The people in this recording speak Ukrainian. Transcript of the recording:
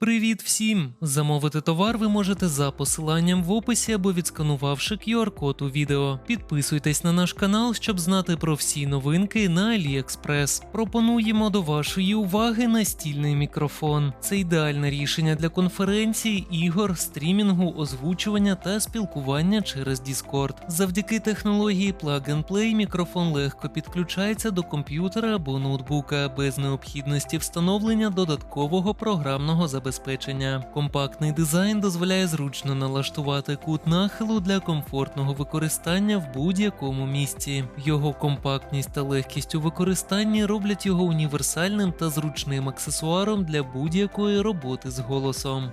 Привіт всім! Замовити товар ви можете за посиланням в описі або відсканувавши QR-код у відео. Підписуйтесь на наш канал, щоб знати про всі новинки на AliExpress. Пропонуємо до вашої уваги настільний мікрофон. Це ідеальне рішення для конференцій, ігор, стрімінгу, озвучування та спілкування через Discord. Завдяки технології Plug and Play мікрофон легко підключається до комп'ютера або ноутбука без необхідності встановлення додаткового програмного забезпечення. Компактний дизайн дозволяє зручно налаштувати кут нахилу для комфортного використання в будь-якому місці. Його компактність та легкість у використанні роблять його універсальним та зручним аксесуаром для будь-якої роботи з голосом.